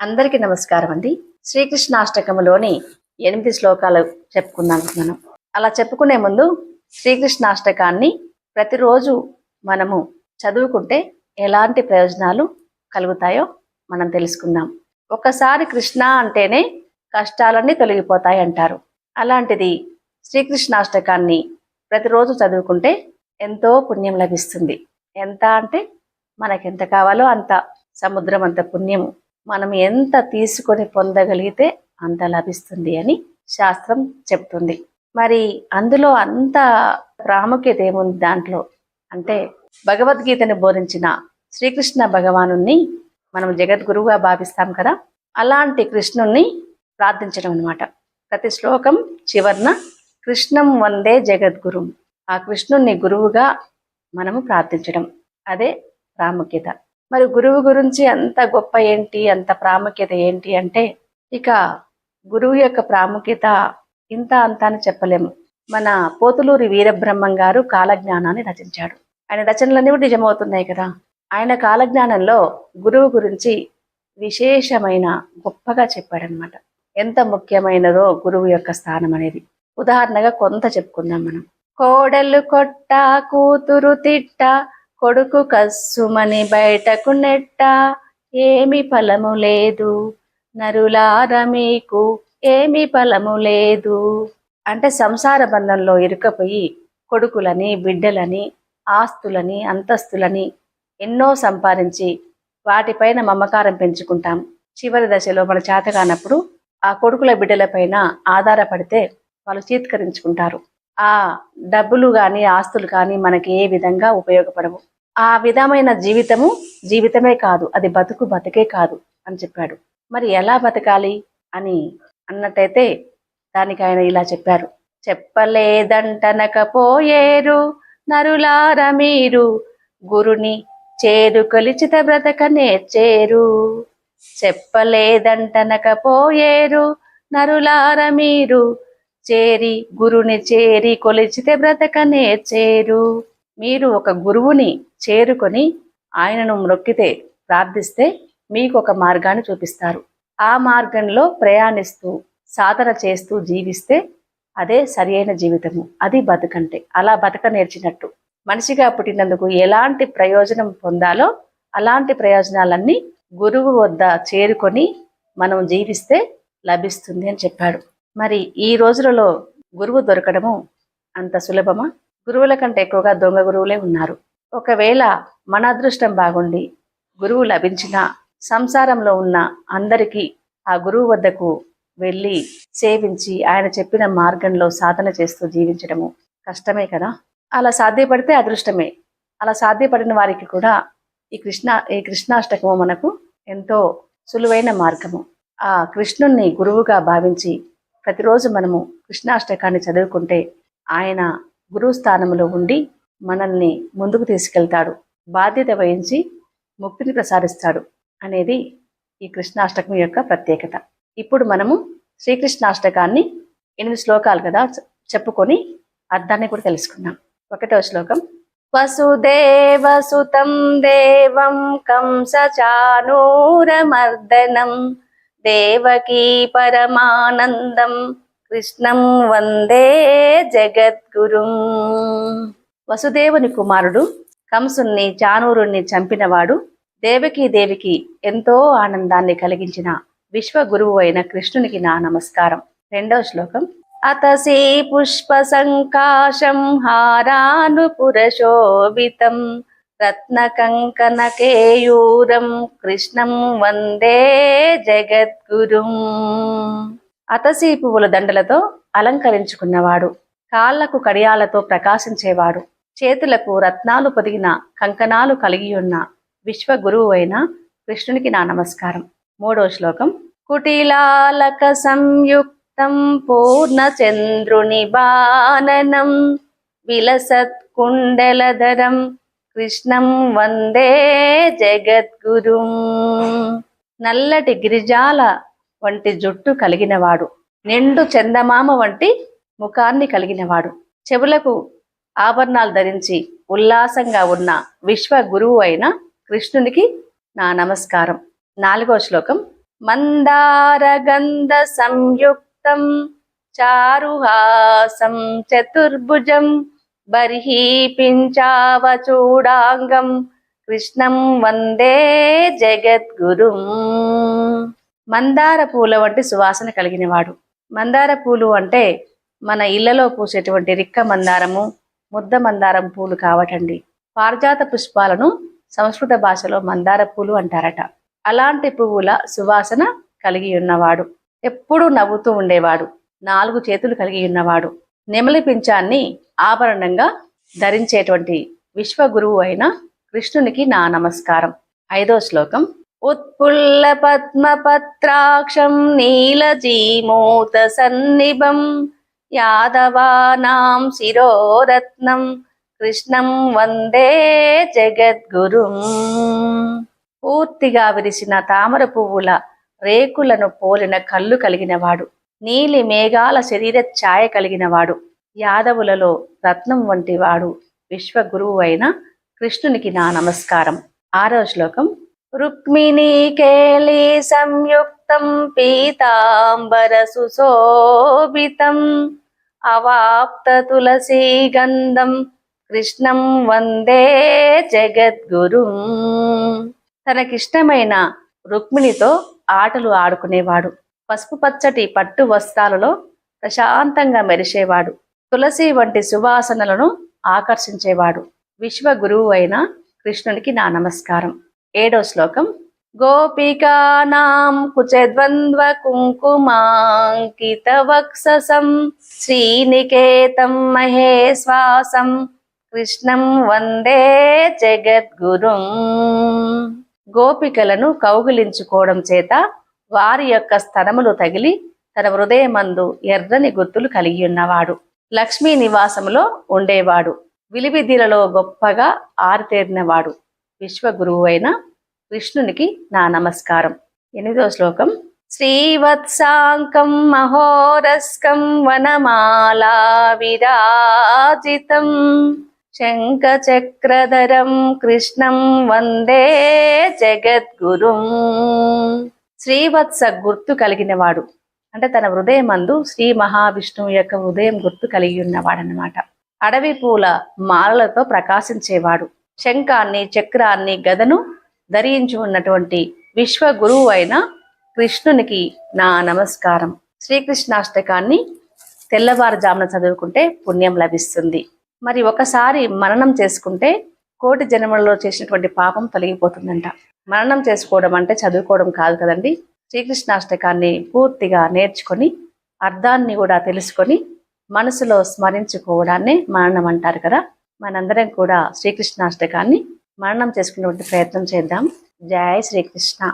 అందరికీ నమస్కారం అండి. శ్రీకృష్ణాష్టకములోని ఎనిమిది శ్లోకాలు చెప్పుకుందాం మనం. అలా చెప్పుకునే ముందు శ్రీకృష్ణాష్టకాన్ని ప్రతిరోజు మనము చదువుకుంటే ఎలాంటి ప్రయోజనాలు కలుగుతాయో మనం తెలుసుకుందాం. ఒకసారి కృష్ణ అంటేనే కష్టాలన్నీ తొలగిపోతాయి అంటారు. అలాంటిది శ్రీకృష్ణాష్టకాన్ని ప్రతిరోజు చదువుకుంటే ఎంతో పుణ్యం లభిస్తుంది. ఎంత అంటే మనకెంత కావాలో అంత. సముద్రం అంత పుణ్యము. మనం ఎంత తీసుకొని పొందగలిగితే అంత లభిస్తుంది అని శాస్త్రం చెప్తుంది. మరి అందులో అంత ప్రాముఖ్యత ఏముంది దాంట్లో? అంటే భగవద్గీతని బోధించిన శ్రీకృష్ణ భగవాను మనం జగద్గురువుగా భావిస్తాం కదా అలాంటి కృష్ణుణ్ణి ప్రార్థించడం అనమాట ప్రతి శ్లోకం చివరిన కృష్ణం వందే జగద్గురు. ఆ కృష్ణుణ్ణి గురువుగా మనము ప్రార్థించడం. అదే ప్రాముఖ్యత. మరి గురువు గురించి అంత గొప్ప ఏంటి? అంత ప్రాముఖ్యత ఏంటి అంటే ఇక గురువు యొక్క ప్రాముఖ్యత ఇంత అంత అని చెప్పలేము. మన పోతులూరి వీరబ్రహ్మం గారు కాలజ్ఞానాన్ని రచించాడు. ఆయన రచనలన్నీ కూడా నిజమవుతున్నాయి కదా. ఆయన కాలజ్ఞానంలో గురువు గురించి విశేషమైన గొప్పగా చెప్పాడనమాట ఎంత ముఖ్యమైనదో గురువు యొక్క స్థానం అనేది. ఉదాహరణగా కొంత చెప్పుకుందాం మనం. కోడలు కొట్ట కూతురు తిట్ట కొడుకు కస్సుమని బయటకు నెట్ట. ఏమి ఫలము లేదు. నరులార మీకు ఏమి ఫలము లేదు. అంటే సంసార బంధంలో ఇరుకపోయి కొడుకులని బిడ్డలని ఆస్తులని అంతస్తులని ఎన్నో సంపాదించి వాటిపైన మమకారం పెంచుకుంటాం. చివరి దశలో మన చేత కానప్పుడు ఆ కొడుకుల బిడ్డలపైన ఆధారపడితే వాళ్ళు చీత్కరించుకుంటారు. ఆ డబ్బులు కానీ ఆస్తులు కానీ మనకి ఏ విధంగా ఉపయోగపడవు. ఆ విధమైన జీవితము జీవితమే కాదు అది బతుకు బతికే కాదు అని చెప్పాడు. మరి ఎలా బతకాలి అని అన్నట్టయితే దానికి ఆయన ఇలా చెప్పారు. చెప్పలేదంటనకపోయేరు నరులార మీరు గురుని చేరు కొలిచిత బ్రతక నేర్చేరు. చెప్పలేదంటనకపోయేరు నరులార మీరు చేరి గురుని చేరి కొలిచితే బ్రతక నేర్చేరు. మీరు ఒక గురువుని చేరుకొని ఆయనను మొక్కితే ప్రార్థిస్తే మీకు ఒక మార్గాన్ని చూపిస్తారు. ఆ మార్గంలో ప్రయాణిస్తూ సాధన చేస్తూ జీవిస్తే అదే సరియైన జీవితము. అది బతుకంటే. అలా బతక నేర్చినట్టు. మనిషిగా పుట్టినందుకు ఎలాంటి ప్రయోజనం పొందాలో అలాంటి ప్రయోజనాలన్నీ గురువు వద్ద చేరుకొని మనం జీవిస్తే లభిస్తుంది అని చెప్పాడు. మరి ఈ రోజులలో గురువు దొరకడము అంత సులభమా? గురువుల కంటే ఎక్కువగా దొంగ గురువులే ఉన్నారు. ఒకవేళ మన అదృష్టం బాగుండి గురువు లభించిన సంసారంలో ఉన్న అందరికీ ఆ గురువు వద్దకు వెళ్ళి సేవించి ఆయన చెప్పిన మార్గంలో సాధన చేస్తూ జీవించడము కష్టమే కదా? అలా సాధ్యపడితే అదృష్టమే. అలా సాధ్యపడిన వారికి కూడా ఈ కృష్ణ ఈ కృష్ణాష్టకము మనకు ఎంతో సులువైన మార్గము. ఆ కృష్ణుణ్ణి గురువుగా భావించి ప్రతిరోజు మనము కృష్ణాష్టకాన్ని చదువుకుంటే ఆయన గురువు స్థానంలో ఉండి మనల్ని ముందుకు తీసుకెళ్తాడు. బాధ్యత వహించి ముక్తిని ప్రసాదిస్తాడు అనేది ఈ కృష్ణాష్టకం యొక్క ప్రత్యేకత. ఇప్పుడు మనము శ్రీకృష్ణాష్టకాన్ని ఎనిమిది శ్లోకాలు కదా చెప్పుకొని అర్థాన్ని కూడా తెలుసుకుందాం. ఒకటో శ్లోకం వసుదేవసుతం దేవం కంసచానూరమర్దనం దేవకీ పరమానందం కృష్ణం వందే జగద్గురుం. వసుదేవుని కుమారుడు కంసుణ్ణి చానూరుణ్ణి చంపినవాడు దేవకీ దేవికి ఎంతో ఆనందాన్ని కలిగించిన విశ్వగురువు అయిన కృష్ణునికి నా నమస్కారం. రెండవ శ్లోకం. అతసి పుష్ప సంకాశం హారానుపురశోభితం రత్న రత్నకంకనకేయూరం కృష్ణం వందే జగద్గురుం. అతసీ పువ్వుల దండలతో అలంకరించుకున్నవాడు. కాళ్ళకు కడియాలతో ప్రకాశించేవాడు. చేతులకు రత్నాలు పొదిగిన కంకణాలు కలిగి ఉన్న విశ్వగురువు అయిన కృష్ణునికి నా నమస్కారం. మూడో శ్లోకం. కుటిలాలక సంయుక్తం పూర్ణచంద్రుని బాననం విలసత్ కుండలధరం కృష్ణం వందే జగద్గురుం. నల్లటి గిరిజాల వంటి జుట్టు కలిగినవాడు. నిండు చందమామ వంటి ముఖాన్ని కలిగినవాడు. చెవులకు ఆభరణాలు ధరించి ఉల్లాసంగా ఉన్న విశ్వ గురువు అయిన కృష్ణునికి నా నమస్కారం. నాలుగో శ్లోకం. మందార గంధ సంయుక్తం చారుహాసం చతుర్భుజం బర్హి పించావచూడాంగం కృష్ణం వందే జగద్గురుం. మందార పూల వంటి సువాసన కలిగినవాడు. మందార పూలు అంటే మన ఇళ్ళలో పూసేటువంటి రిక్క మందారము ముద్ద మందారం పూలు కావటండి. పారిజాత పుష్పాలను సంస్కృత భాషలో మందార పూలు అంటారట. అలాంటి పువ్వుల సువాసన కలిగి ఉన్నవాడు ఎప్పుడూ నవ్వుతూ ఉండేవాడు. నాలుగు చేతులు కలిగి ఉన్నవాడు నెమలి పింఛాన్ని ఆభరణంగా ధరించేటువంటి విశ్వగురువు అయిన కృష్ణునికి నా నమస్కారం. ఐదో శ్లోకం. ఉత్పుల్ల పద్మపత్రాక్షం నీలజీమూత సన్నిభం యాదవానాం శిరోరత్నం కృష్ణం వందే జగద్గురుం. పూర్తిగా విరిసిన తామర పువ్వుల రేకులను పోలిన కళ్ళు కలిగినవాడు. నీలి మేఘాల శరీర ఛాయ కలిగినవాడు. యాదవులలో రత్నం వంటివాడు విశ్వగురువు అయిన కృష్ణునికి నా నమస్కారం. ఆరో శ్లోకం రుక్మిణీ కేళి సంయుక్తం పీతాంబర సుశోభితం. అవాప్త తులసీ గంధం కృష్ణం వందే జగద్గురు. తనకిష్టమైన రుక్మిణితో ఆటలు ఆడుకునేవాడు. పసుపు పచ్చటి పట్టు వస్త్రాలలో ప్రశాంతంగా మెరిసేవాడు. తులసి వంటి సువాసనలను ఆకర్షించేవాడు. విశ్వగురువు అయిన కృష్ణునికి నా నమస్కారం. ఏడో శ్లోకం. గోపికానాం కుచద్వంద్వ కుంకుమాంకిత వక్షసం శ్రీనికేతం మహేశ్వాసం కృష్ణం వందే జగద్గురుం. గోపికలను కౌగిలించుకోవడం చేత వారి యొక్క స్థనములు తగిలి తన హృదయమందు ఎర్రని గుర్తులు కలిగి ఉన్నవాడు. లక్ష్మీ నివాసములో ఉండేవాడు. విలివిధిలలో గొప్పగా ఆరితేరినవాడు. విశ్వగురువు అయిన కృష్ణునికి నా నమస్కారం. ఎనిమిదో శ్లోకం. శ్రీవత్సాంకం మహోరస్కం వనమాలా విరాజితం. శంఖచక్రధరం కృష్ణం వందే జగద్గురుం. శ్రీవత్స గుర్తు కలిగినవాడు. అంటే తన హృదయమందు శ్రీ మహావిష్ణువు యొక్క హృదయం గుర్తు కలిగి ఉన్నవాడనమాట అడవి పూల మాలలతో ప్రకాశించేవాడు. శంఖాన్ని చక్రాన్ని గదను ధరించి ఉన్నటువంటి విశ్వ గురువు అయిన కృష్ణునికి నా నమస్కారం. శ్రీకృష్ణాష్టకాన్ని తెల్లవారుజామున చదువుకుంటే పుణ్యం లభిస్తుంది. మరి ఒకసారి మననం చేసుకుంటే కోటి జన్మలలో చేసినటువంటి పాపం తొలగిపోతుందంట. మననం చేసుకోవడం అంటే చదువుకోవడం కాదు కదండి. శ్రీకృష్ణాష్టకాన్ని పూర్తిగా నేర్చుకొని అర్థాన్ని కూడా తెలుసుకొని మనసులో స్మరించుకోవడాన్ని మననం అంటారు కదా. మనందరం కూడా శ్రీకృష్ణాష్టకాన్ని మరణం చేసుకునేటువంటి ప్రయత్నం చేద్దాం. జై శ్రీకృష్ణ.